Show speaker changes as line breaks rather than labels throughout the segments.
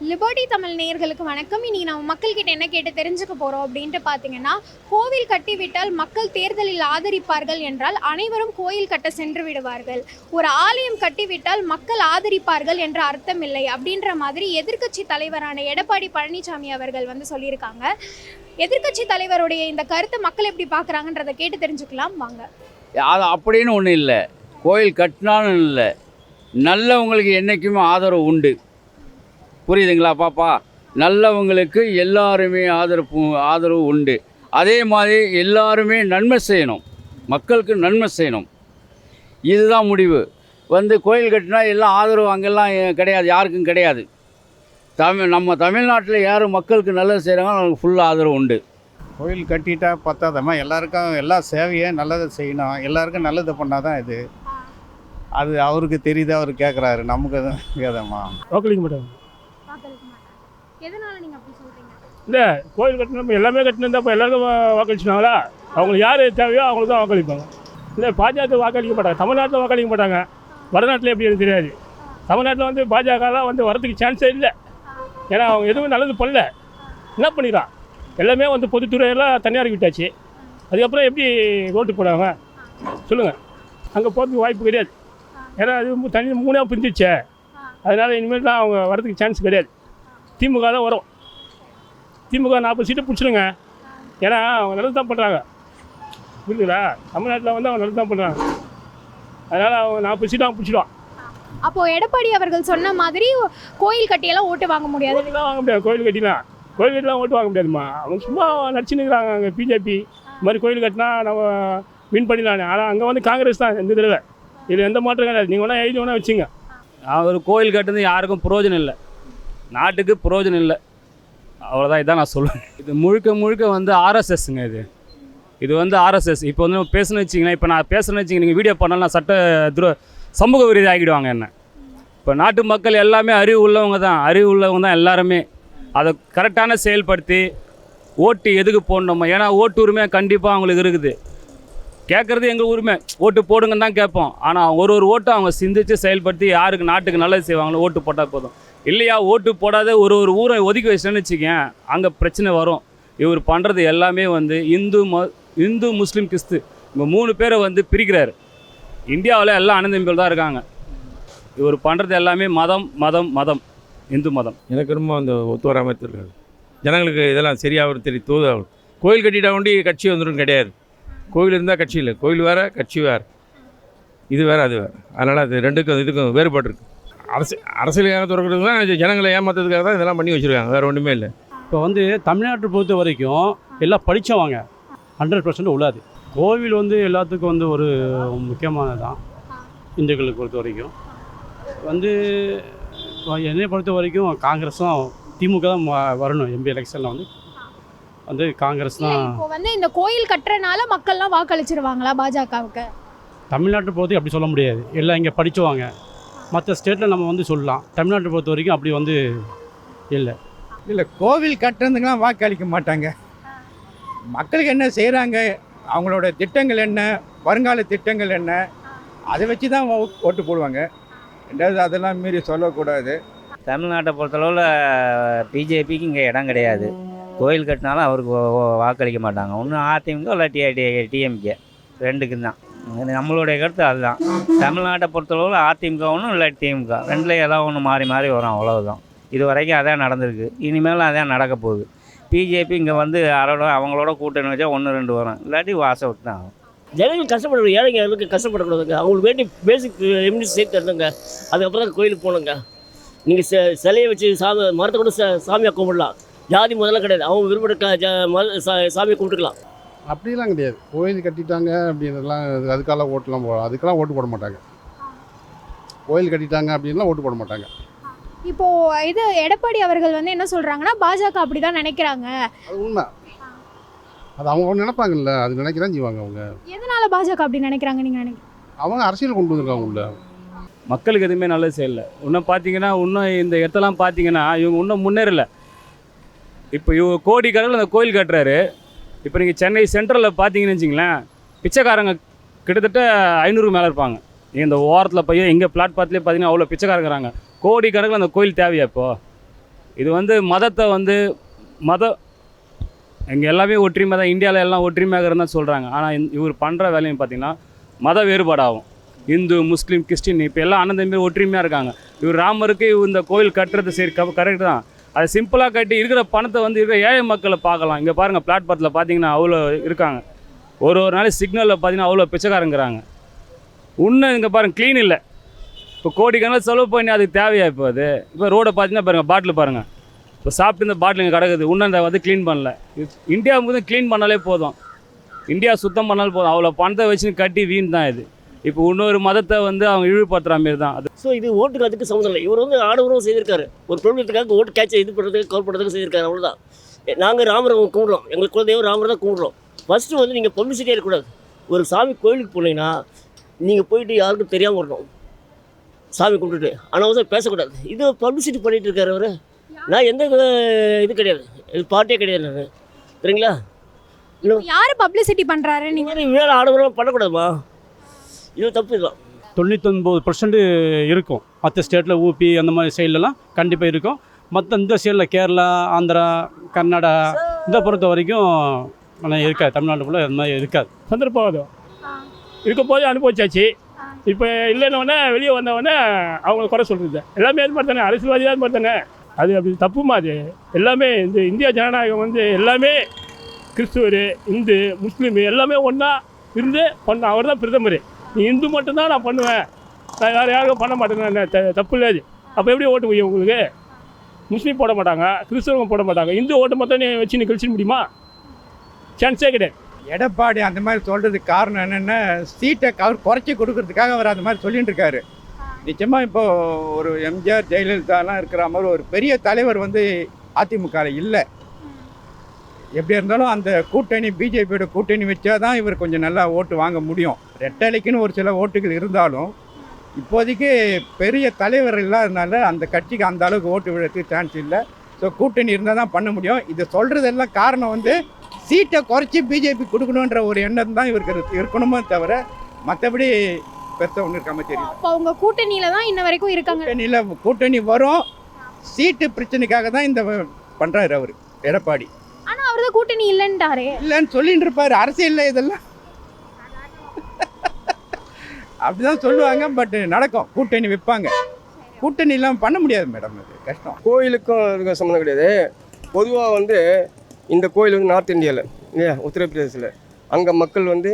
Liberty Tamil நேயர்களுக்கு வணக்கம். இனி நம்ம மக்கள்கிட்ட என்ன கேட்டு தெரிஞ்சுக்க போகிறோம் அப்படின்ட்டு பார்த்தீங்கன்னா கோவில் கட்டிவிட்டால் மக்கள் தேர்தலில் ஆதரிப்பார்கள் என்றால் அனைவரும் கோயில் கட்ட சென்று விடுவார்கள். ஒரு ஆலயம் கட்டிவிட்டால் மக்கள் ஆதரிப்பார்கள் என்ற அர்த்தம் இல்லை அப்படின்ற மாதிரி எதிர்க்கட்சி தலைவரான எடப்பாடி பழனிசாமி அவர்கள் வந்து சொல்லியிருக்காங்க. எதிர்க்கட்சி தலைவருடைய இந்த கருத்தை மக்கள் எப்படி பார்க்குறாங்கன்றதை கேட்டு தெரிஞ்சுக்கலாம். வாங்க.
அது அப்படின்னு ஒன்றும் இல்லை. கோயில் கட்டினாலும் இல்லை. நல்லவங்களுக்கு என்றைக்குமே ஆதரவு உண்டு. புரியுதுங்களா பாப்பா? நல்லவங்களுக்கு எல்லாருமே ஆதரவு ஆதரவு உண்டு. அதே மாதிரி எல்லாருமே நன்மை செய்யணும். மக்களுக்கு நன்மை செய்யணும். இதுதான் முடிவு. வந்து கோயில் கட்டினா எல்லாம் ஆதரவு அங்கெல்லாம் கிடையாது யாருக்கும் கிடையாது. தமிழ் நம்ம தமிழ்நாட்டில் யார் மக்களுக்கு நல்லது செய்கிறாங்களோ அவங்களுக்கு ஃபுல் ஆதரவு உண்டு.
கோயில் கட்டிட்டா பத்தாதம்மா? எல்லாருக்கும் எல்லா சேவையை நல்லதை செய்யணும். எல்லாருக்கும் நல்லது பண்ணால் தான் இது. அது அவருக்கு தெரியுது அவர் கேட்குறாரு நமக்கு கேதம்மா
வாக்களிக்க மாட்டாங்க
எதனால நீங்கள் அப்படி சொல்கிறீங்க
இல்லை கோயில் கட்டணும் எல்லாமே கட்டணும் இப்போ எல்லாருக்கும் வாக்களிச்சுனாங்களா அவங்களுக்கு யார் தேவையோ அவங்களுக்கு தான் வாக்களிப்பாங்க. இல்லை பாஜக வாக்களிக்க மாட்டாங்க. தமிழ்நாட்டில் வாக்களிக்க மாட்டாங்க. வடநாட்டில் எப்படி எனக்கு தெரியாது. தமிழ்நாட்டில் வந்து பாஜகலாம் வந்து வரதுக்கு சான்ஸே இல்லை. ஏன்னா அவங்க எதுவும் நல்லது பண்ணல. என்ன பண்ணிடுறான் எல்லாமே வந்து பொதுத்துறையெல்லாம் தனியாருக்கு விட்டாச்சு அதுக்கப்புறம் எப்படி ஓட்டு போடுவாங்க? சொல்லுங்கள் அங்கே போகிறதுக்கு வாய்ப்பு கிடையாது. ஏன்னா அது தனி மூணாக பிரிஞ்சிச்சே. அதனால் இனிமேல்லாம் அவங்க வரதுக்கு சான்ஸ் கிடையாது. திமுக தான் வரும். திமுக நாற்பது சீட்டு பிடிச்சிருங்க. ஏன்னா அவங்க நல்லது தான் பண்ணுறாங்க புரியுதுங்களா? தமிழ்நாட்டில் வந்து அவங்க நல்லது தான் பண்ணுறாங்க அதனால் அவங்க நாற்பது சீட்டு அவங்க பிடிச்சிடுவான்
அப்போது எடப்பாடி அவர்கள் சொன்ன மாதிரி கோயில் கட்டியெல்லாம் ஓட்டு வாங்க முடியாது.
கோயிலாம் வாங்க முடியாது. கோயில் கட்டிலாம். கோயில் கட்டிலாம் ஓட்டு வாங்க முடியாதும்மா. அவங்க சும்மா நடிச்சுன்னு இருக்கிறாங்க அங்கே பிஜேபி. இந்த மாதிரி கோயில் கட்டினா நம்ம வின் பண்ணிடலாம் ஆனால் அங்கே வந்து காங்கிரஸ் தான் எந்த தடவை. இது எந்த மாற்றம் கிடையாது நீங்கள் வேணால் எழுதி வேணால் வச்சுங்க.
அவர் கோயில் கட்டுறது யாருக்கும் பிரயோஜனம் இல்லை. நாட்டுக்கு பிரயோஜனம் இல்லை. அவ்வளோதான் இதான் நான் சொல்லுவேன் இது முழுக்க முழுக்க வந்து ஆர்எஸ்எஸ்ங்க இது. இது வந்து ஆர்எஸ்எஸ். இப்போ வந்து நம்ம பேசணும்னு வச்சிங்கன்னா இப்போ நான் பேசுகிறேன்னு வச்சிங்க நீங்கள் வீடியோ பண்ணாலும் நான் சட்ட துரோ சமூக விருதி ஆகிடுவாங்க என்ன. இப்போ நாட்டு மக்கள் எல்லாமே அறிவு உள்ளவங்க தான். அறிவு உள்ளவங்க தான் எல்லாருமே. அதை கரெக்டான செயல்படுத்தி ஓட்டு எதுக்கு போடணுமா ஏன்னா ஓட்டு உரிமை கண்டிப்பாக அவங்களுக்கு இருக்குது. கேட்குறது எங்கள் உரிமை? ஓட்டு போடுங்கன்னு தான் கேட்போம். ஆனால் ஒரு ஒரு ஓட்டை அவங்க சிந்திச்சு செயல்படுத்தி யாருக்கு நாட்டுக்கு நல்லது செய்வாங்களோ ஓட்டு போட்டால் போதும். இல்லையா ஓட்டு போடாத ஒரு ஒரு ஊரை ஒதுக்கி வச்சேன்னு வச்சுக்கேன் அங்கே பிரச்சனை வரும். இவர் பண்ணுறது எல்லாமே வந்து இந்து ம இந்து முஸ்லீம் கிறிஸ்து இவங்க மூணு பேரை வந்து பிரிக்கிறாரு. இந்தியாவில் எல்லாம் அனந்தம்பிகள் தான் இருக்காங்க. இவர் பண்ணுறது எல்லாமே மதம் மதம் மதம் இந்து மதம்.
எனக்கு ரொம்ப அந்த ஒத்து வராமல் இருக்காது ஜனங்களுக்கு இதெல்லாம் சரியாகும் தெரியும் தூதாகும் கோயில் கட்டிட்டா கொண்டு கட்சி வந்துடும் கிடையாது. கோயில் இருந்தால் கட்சி இல்லை. கோயில் வேறு கட்சி வேறு. இது வேறு அது வேறு. அதனால் அது ரெண்டுக்கும் இதுக்கும் வேறுபாடு இருக்குது அரசு அரசியலுக்காக திறக்கிறதுக்கு தான் ஜனங்களை ஏமாத்துறதுக்காக தான் இதெல்லாம் பண்ணி வச்சுருக்காங்க. வேறு ஒன்றுமே இல்லை.
இப்போ வந்து தமிழ்நாட்டை பொறுத்த வரைக்கும் எல்லாம் படித்தவங்க ஹண்ட்ரட் பர்சன்ட் உள்ளாது. கோவில் வந்து எல்லாத்துக்கும் வந்து ஒரு முக்கியமானது தான் இந்துக்களுக்கு பொறுத்த வரைக்கும். வந்து இப்போ என்னை பொறுத்த வரைக்கும் காங்கிரஸும் திமுக தான் வ- வரணும் எம்பி எலெக்ஷனில் வந்து. வந்து காங்கிரஸ் தான்
இப்போ வந்து இந்த கோயில் கட்டுறனால மக்கள்லாம் வாக்களிச்சிருவாங்களா பாஜகவுக்கு?
தமிழ்நாட்டை பொறுத்து அப்படி சொல்ல முடியாது. எல்லாம் இங்கே படித்தவங்க மற்ற ஸ்டேட்டில் நம்ம வந்து சொல்லலாம். தமிழ்நாட்டை பொறுத்த வரைக்கும் அப்படி வந்து இல்லை.
இல்லை கோவில் கட்டுறதுக்கெலாம் வாக்களிக்க மாட்டாங்க. மக்களுக்கு என்ன செய்கிறாங்க அவங்களோட திட்டங்கள் என்ன? வருங்கால திட்டங்கள் என்ன? அதை வச்சு தான் ஓட்டு போடுவாங்க. ரெண்டாவது அதெல்லாம் மீறி சொல்லக்கூடாது.
தமிழ்நாட்டை பொறுத்தளவில் பிஜேபிக்கு இங்கே இடம் கிடையாது. கோயில் கட்டினாலும் அவருக்கு வாக்களிக்க மாட்டாங்க. ஒன்று அதிமுக இல்லை டி டிஎம்கே. ரெண்டுக்கும் தான் நம்மளுடைய கருத்து அதுதான். தமிழ்நாட்டை பொறுத்தளவில் அதிமுக ஒன்றும் இல்லை திமுக ரெண்டில் ஏதோ ஒன்று மாறி மாறி வரும் அவ்வளவுதான். இது வரைக்கும் அதான் நடந்திருக்கு. இனிமேல் அதான் நடக்க போகுது. பிஜேபி இங்கே வந்து அவரோட அவங்களோட கூட்டணி வச்சா ஒன்று ரெண்டு வரும். இல்லாட்டி வாசை விட்டு தான் ஆகும்.
ஜனங்கள் கஷ்டப்படணும் ஏழைங்க கஷ்டப்படக்கூடாதுங்க. அவங்களுக்கு வேண்டி பேசிக் எம்டி சேர்த்து தரணுங்க. அதுக்கப்புறம் தான் கோயிலுக்கு போகணுங்க. நீங்கள் செ சிலையை வச்சு சாமி மரத்தை கூட ச சாமியாக கும்பிடலாம். ஜாதி முதல்ல கிடையாது. அவங்க விருப்பப்பட்ட ஜ- மத சா- சாமியை கும்பிட்டுக்கலாம்.
அப்படிலாம் கிடையாது. கோயில் கட்டிட்டாங்க அப்படின்றதுலாம் அது- அதுக்கெல்லாம் ஓட்டுலாம் போ அதுக்கெல்லாம் ஓட்டு போட மாட்டாங்க. கோயில் கட்டிட்டாங்க அப்படின்லாம் ஓட்டு போட மாட்டாங்க.
இப்போ இது எடப்பாடி அவர்கள் வந்து என்ன சொல்றாங்கன்னா பாஜக அப்படிதான் நினைக்கிறாங்க.
அது உண்மை. அது அவங்க ஒன்று நினைப்பாங்கல்ல அது நினைக்கிறதான் செய்வாங்க அவங்க.
எதனால பாஜக அப்படி நினைக்கிறாங்க நீங்க நினைக்கிறீங்க?
அவங்க அரசியல் கொண்டு வந்திருக்காங்க உள்ள.
மக்களுக்கு எதுவுமே நல்லது செய்யலை. இன்னும் பார்த்தீங்கன்னா இன்னும் இந்த இடத்தெல்லாம் பார்த்தீங்கன்னா இவங்க இன்னும் முன்னேறல. இப்போ இவங்க கோடிக்கணக்கில் அந்த கோயில் கட்டுறாரு. இப்போ நீங்கள் சென்னை சென்ட்ரலில் பார்த்தீங்கன்னு வச்சிங்களேன் பிச்சைக்காரங்க கிட்டத்தட்ட ஐநூறு மேலே இருப்பாங்க. நீங்க இந்த ஓரத்தில் போய் எங்கள் பிளாட்பார்ட்லேயே பார்த்தீங்கன்னா அவ்வளோ பிச்சைக்காரங்கிறாங்க கோடி கணக்கில் அந்த கோயில் தேவையா இப்போது இது வந்து மதத்தை வந்து மத எங்கள் எல்லாமே ஒற்றுமை தான் இந்தியாவில் எல்லாம் ஒற்றுமையாக இருந்தால் சொல்கிறாங்க ஆனால் இவர் பண்ணுற வேலையும் பார்த்தீங்கன்னா மத வேறுபாடாகும். இந்து முஸ்லீம் கிறிஸ்டின் இப்போ எல்லாம் அண்ணன் தம்பி ஒற்றுமையாக இருக்காங்க. இவர் ராமருக்கு இந்த கோயில் கட்டுறது சரி கரெக்ட் தான். அது சிம்பிளாக கட்டி இருக்கிற பணத்தை வந்து இருக்கிற ஏழை மக்களை பார்க்கலாம். இங்கே பாருங்கள் பிளாட்பாத்தில் பார்த்தீங்கன்னா அவ்வளோ இருக்காங்க. ஒரு ஒரு நாளைக்கு சிக்னலில் பார்த்தீங்கன்னா அவ்வளோ பிச்சைக்காரங்கிறாங்க. இன்னும் இங்கே பாருங்கள் க்ளீன் இல்லை. இப்போ கோடிக்கணக்கில் செலவு பண்ணி அதுக்கு தேவையா இப்போ அது? இப்போ ரோடை பார்த்தீங்கன்னா பாருங்கள் பாட்டில் பாருங்கள் இப்போ சாப்பிட்டு இந்த பாட்டில் இங்கே கிடக்குது. இன்னும் இந்த வந்து க்ளீன் பண்ணல. இந்தியா வந்து க்ளீன் பண்ணாலே போதும். இந்தியா சுத்தம் பண்ணாலே போதும். அவ்வளோ பணத்தை வச்சு கட்டி வீண் தான் இது. இப்போ இன்னொரு மதத்தை வந்து அவங்க இழிவுபடுத்துகிற மாரி தான். அது
ஸோ இது ஓட்டுக்கு அதுக்கு சம்மந்தம் இல்லை. இவர் வந்து ஆடவரும் செய்திருக்காரு. ஒரு பிரபலத்துக்காக ஓட்டு கேட்ச இது பண்ணுறதுக்கு கவர் பண்ணுறதுக்கு செய்திருக்காரு. அவ்வளோதான் நாங்கள் ராமரை கும்பிடுறோம். எங்களுக்கு குலதெய்வம் ராமரை தான் கும்பிடுறோம். ஃபஸ்ட்டு வந்து நீங்கள் பப்ளிசிட்டியாக இருக்கக்கூடாது ஒரு சாமி கோயிலுக்கு போனீங்கன்னா நீங்கள் போயிட்டு யாருக்கும் தெரியாமல் வரணும். சாமி கும்பிட்டுட்டு. அனவசரம் பேசக்கூடாது. இது பப்ளிசிட்டி பண்ணிகிட்டு இருக்காரு அவர். நான் எந்த இது கிடையாது. இது பார்ட்டியே கிடையாது நான் சரிங்களா?
யார் பப்ளிசிட்டி பண்றாரு
இந்த
நீங்க
மாதிரி வேலை ஆடவரம் பண்ணக்கூடாதுமா? இது தப்பு இதுதான்
தொண்ணூத்தொம்பது பர்சன்ட் இருக்கும். மற்ற ஸ்டேட்டில் ஊபி அந்த மாதிரி சைட்லலாம் கண்டிப்பாக இருக்கும். மற்ற இந்த சைடில் கேரளா ஆந்திரா கர்நாடகா இதை பொறுத்த வரைக்கும் ஆனால் இருக்காது. தமிழ்நாட்டுக்குள்ளே அந்த மாதிரி இருக்காது.
சந்தர்ப்பவாதம் இருக்க போது அனுபவிச்சாச்சு. இப்போ இல்லைன்னொடனே வெளியே வந்தவொடனே அவங்கள குறை சொல்கிறது எல்லாமே அது மாதிரி தானே. அரசியல்வாதி அது மாதிரி தானே. அது அப்படி தப்புமா அது? எல்லாமே இந்த இந்தியா ஜனநாயகம் வந்து எல்லாமே கிறிஸ்துவர் இந்து முஸ்லீம் எல்லாமே ஒன்றா இருந்து பண்ண அவர் தான் பிரதமர். நீ இந்து மட்டும்தான் நான் பண்ணுவேன். நான் வேறு யாருக்கும் பண்ண மாட்டேன் த- தப்பு இல்லை அது. அப்போ எப்படி ஓட்டு முடியும் உங்களுக்கு? முஸ்லீம் போட மாட்டாங்க கிறிஸ்தவங்க போட மாட்டாங்க. இந்து ஓட்டு மட்டும் நீ வச்சு நீ கழிச்சு முடியுமா? சான்ஸே கிடையாது.
எடப்பாடி அந்த மாதிரி சொல்கிறதுக்கு காரணம் என்னென்னா சீட்டை அவர் குறைச்சி கொடுக்கறதுக்காக அவர் அந்த மாதிரி சொல்லிட்டு இருக்காரு. நிச்சயமாக இப்போ ஒரு எம்ஜிஆர் ஜெயலலிதாலாம் இருக்கிற மாதிரி ஒரு பெரிய தலைவர் வந்து அதிமுகவில் இல்லை. எப்படி இருந்தாலும் அந்த கூட்டணி பிஜேபியோட கூட்டணி வச்சா தான் இவர் கொஞ்சம் நல்லா ஓட்டு வாங்க முடியும். ரெட்டலைக்குன்னு ஒரு சில ஓட்டுகள் இருந்தாலும் இப்போதைக்கு பெரிய தலைவர் இல்லாதனால அந்த கட்சிக்கு அந்த அளவுக்கு ஓட்டு விழறதுக்கு சான்ஸ் இல்லை. ஸோ கூட்டணி இருந்தால் தான் பண்ண முடியும். இது சொல்கிறதெல்லாம் காரணம் வந்து சீட்டை குறைச்சி பிஜேபி கொடுக்கணுன்ற ஒரு எண்ணம் தான் இவருக்கு இருக்கு- இருக்கணுமே தவிர மற்றபடி பெருசாக ஒன்றும் இருக்காம தெரியும்
அப்போ அவங்க கூட்டணியில தான் இன்ன வரைக்கும் இருக்காங்க.
கூட்டணியில் கூட்டணி வரும். சீட்டு பிரச்சனைக்காக தான் இந்த பண்ணுறாரு அவர் எடப்பாடி.
அவர் தான் கூட்டணி இல்லைன்ட்டாரே.
இல்லைன்னு சொல்லிட்டு இருப்பாரு அரசியல்ல இதெல்லாம். அப்படிதான் சொல்லுவாங்க பட் நடக்கும். கூட்டணி வைப்பாங்க. கூட்டணி இல்லாமல் பண்ண முடியாது மேடம் அது. கஷ்டம்.
கோயிலுக்கும் அதுக்கும் சம்மந்தம் கிடையாது. பொதுவாக வந்து இந்த கோயில் வந்து நார்த் இந்தியாவில் இல்லையா? உத்தரப்பிரதேசத்தில். அங்கே மக்கள் வந்து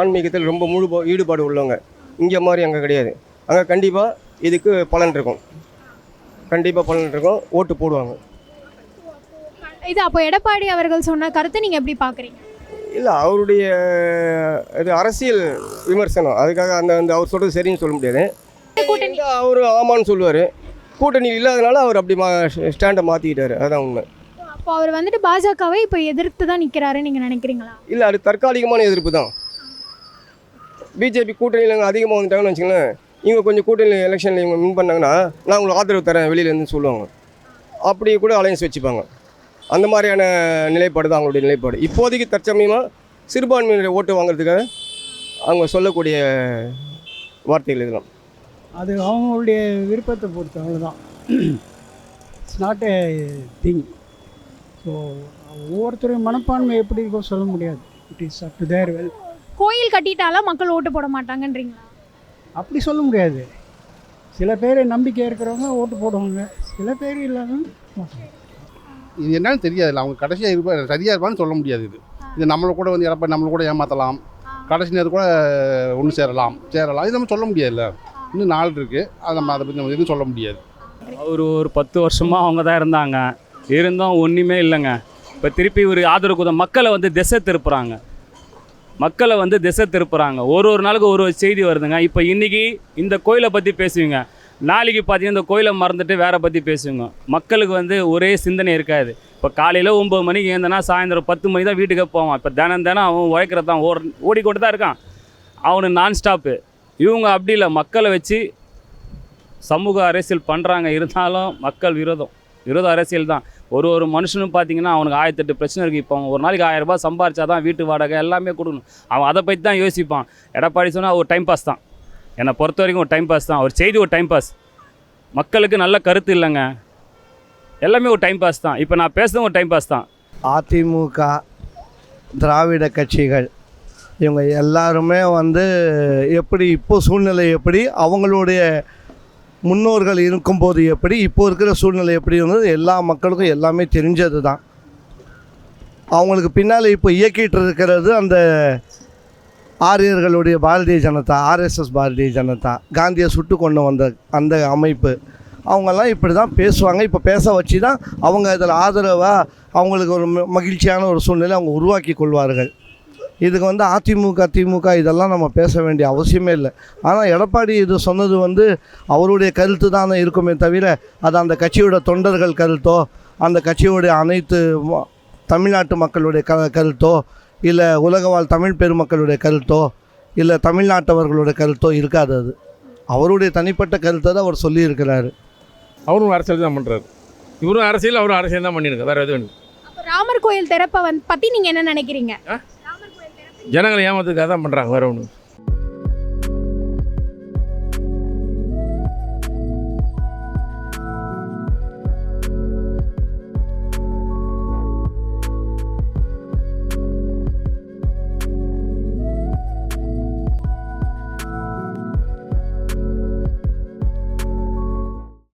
ஆன்மீகத்தில் ரொம்ப முழு ஈடுபாடு உள்ளவங்க. இங்கே மாதிரி அங்கே கிடையாது. அங்கே கண்டிப்பாக இதுக்கு பலன் இருக்கும். கண்டிப்பாக பலன் இருக்கும். ஓட்டு போடுவாங்க.
இது அப்போ எடப்பாடி அவர்கள் சொன்ன கருத்தை நீங்க எப்படி பாக்குறீங்க
இல்லை அவருடைய இது அரசியல் விமர்சனம். அதுக்காக அந்த அந்த அவர் சொல்கிறது சரின்னு சொல்ல முடியாது.
கூட்டணி
அவர் ஆமான்னு சொல்லுவார். கூட்டணி இல்லாதனால அவர் அப்படி மா ஸ்டாண்டை மாற்றிக்கிட்டாரு அதான் உண்மை.
அப்போ அவர் வந்துட்டு பாஜகவை இப்போ எதிர்த்து தான் நிக்கிறாரு நீங்க நினைக்கிறீங்களா?
இல்லை அது தற்காலிகமான எதிர்ப்பு தான். பிஜேபி கூட்டணியில் அதிகமாக வந்துட்டாங்கன்னு வச்சுங்களேன் இவங்க கொஞ்சம் கூட்டணியில் எலெக்ஷனில் இவங்க வின் பண்ணாங்கன்னா நான் உங்களுக்கு ஆதரவு தரேன் வெளியிலேருந்து சொல்லுவாங்க. அப்படி கூட அலையன்ஸ் வச்சுப்பாங்க. அந்த மாதிரியான நிலைப்பாடு தான் அவங்களுடைய நிலைப்பாடு. இப்போதைக்கு தற்சமயமாக சிறுபான்மையினரை ஓட்டு வாங்குறதுக்காக அவங்க சொல்லக்கூடிய வார்த்தைகள் இதெல்லாம்.
அது அவங்களுடைய விருப்பத்தை பொறுத்து அவ்வளோதான் it's not a thing so ஒவ்வொருத்தருடைய மனப்பான்மை எப்படி இருக்கோ சொல்ல முடியாது. It is up to their will
கோயில் கட்டிட்டாலாம் மக்கள் ஓட்டு போட மாட்டாங்கன்றீங்களா?
அப்படி சொல்ல முடியாது. சில பேர் நம்பிக்கை இருக்கிறவங்க ஓட்டு போடுவாங்க. சில பேர் இல்லாமல் மாட்டாங்க
இது என்னன்னு தெரியாது அவங்க கடைசியாக இருப்பா சரியாக இருப்பான்னு சொல்ல முடியாது இது. இது நம்மளை கூட வந்து எடப்பாடி நம்மளை கூட ஏமாற்றலாம் கடைசி நேரத்தில் கூட ஒன்று சேரலாம். சேரலாம். இது நம்ம சொல்ல முடியாதுல்ல. இன்னும் நாள் இருக்குது அதை நம்ம அதை பற்றி நம்ம எதுவும் சொல்ல முடியாது.
அவர் ஒரு பத்து வருஷமாக அவங்க தான் இருந்தாங்க. இருந்தும் ஒன்றுமே இல்லைங்க. இப்போ திருப்பி ஒரு ஆதரவு கொடுத்த மக்களை வந்து திசை திருப்புறாங்க. மக்களை வந்து திசை திருப்புறாங்க. ஒரு ஒரு நாளுக்கு ஒரு ஒரு செய்தி வருதுங்க. இப்போ இன்றைக்கி இந்த கோயிலை பற்றி பேசுவீங்க. நாளைக்கு பார்த்தீங்கன்னா இந்த கோயிலை மறந்துட்டு வேற பற்றி பேசுவீங்க மக்களுக்கு வந்து ஒரே சிந்தனை இருக்காது. இப்போ காலையில் ஒம்பது மணிக்கு ஏந்தனா சாயந்தரம் பத்து மணி தான் வீட்டுக்கு போவான். இப்போ தினம் தினம் அவன் உழைக்கிறது தான். ஓட ஓடிக்கொண்டு தான் இருக்கான். அவனு நான் ஸ்டாப்பு இவங்க அப்படி இல்லை. மக்களை வச்சு சமூக அரசியல் பண்ணுறாங்க இருந்தாலும் மக்கள் விரோதம். விரோத அரசியல் தான். ஒரு ஒரு மனுஷனும் பார்த்தீங்கன்னா அவனுக்கு ஆயிரத்தெட்டு பிரச்சனை இருக்குது இப்போ அவன் ஒரு நாளைக்கு ஆயிரம் ரூபாய் சம்பாரிச்சா தான் வீட்டு வாடகை எல்லாமே கொடுக்கணும். அவன் அதை பற்றி தான் யோசிப்பான். எடப்பாடி சொன்னால் ஒரு டைம் பாஸ் தான். என்னை பொறுத்த வரைக்கும் ஒரு டைம் பாஸ் தான். ஒரு செய்தி ஒரு டைம் பாஸ் மக்களுக்கு நல்ல கருத்து இல்லைங்க. எல்லாமே ஒரு டைம் பாஸ் தான். இப்போ நான் பேசுறது ஒரு டைம் பாஸ் தான்.
அதிமுக திராவிட கட்சிகள் இவங்க எல்லாருமே வந்து எப்படி இப்போ சூழ்நிலை எப்படி அவங்களுடைய முன்னோர்கள் இருக்கும்போது எப்படி இப்போ இருக்கிற சூழ்நிலை எப்படி இருந்தது எல்லா மக்களுக்கும் எல்லாமே தெரிஞ்சது தான் அவங்களுக்கு பின்னால் இப்போ இயக்கிட்டு இருக்கிறது அந்த ஆரியர்களுடைய பாரதிய ஜனதா ஆர்எஸ்எஸ் பாரதிய ஜனதா காந்தியை சுட்டு கொண்டு வந்த அந்த அமைப்பு அவங்கெல்லாம் இப்படி தான் பேசுவாங்க. இப்போ பேச வச்சு தான் அவங்க இதில் ஆதரவாக அவங்களுக்கு ஒரு மகிழ்ச்சியான ஒரு சூழ்நிலை அவங்க உருவாக்கி கொள்வார்கள். இதுக்கு வந்து அதிமுக திமுக இதெல்லாம் நம்ம பேச வேண்டிய அவசியமே இல்லை. ஆனால் எடப்பாடி இது சொன்னது வந்து அவருடைய கருத்து தானே இருக்குமே தவிர அது அந்த கட்சியோட தொண்டர்கள் கருத்தோ அந்த கட்சியோடைய அனைத்து தமிழ்நாட்டு மக்களுடைய க கருத்தோ இல்லை உலகவாழ் தமிழ் பெருமக்களுடைய கருத்தோ இல்லை தமிழ்நாட்டவர்களுடைய கருத்தோ இருக்காது அது. அவருடைய தனிப்பட்ட கருத்தை தான் அவர் சொல்லியிருக்கிறாரு.
அவரும் அரசியல் தான் பண்ணுறாரு இவரும் அரசியல் அவரும் அரசியல் தான் பண்ணியிருக்காரு. வேறு எதுவும் இல்லை.
அப்போ ராமர் கோயில் திறப்பை வந்து பற்றி நீங்கள் என்ன நினைக்கிறீங்க?
ஜனங்களை ஏமாத்துக்காக தான் பண்ணுறாங்க வேறு ஒன்று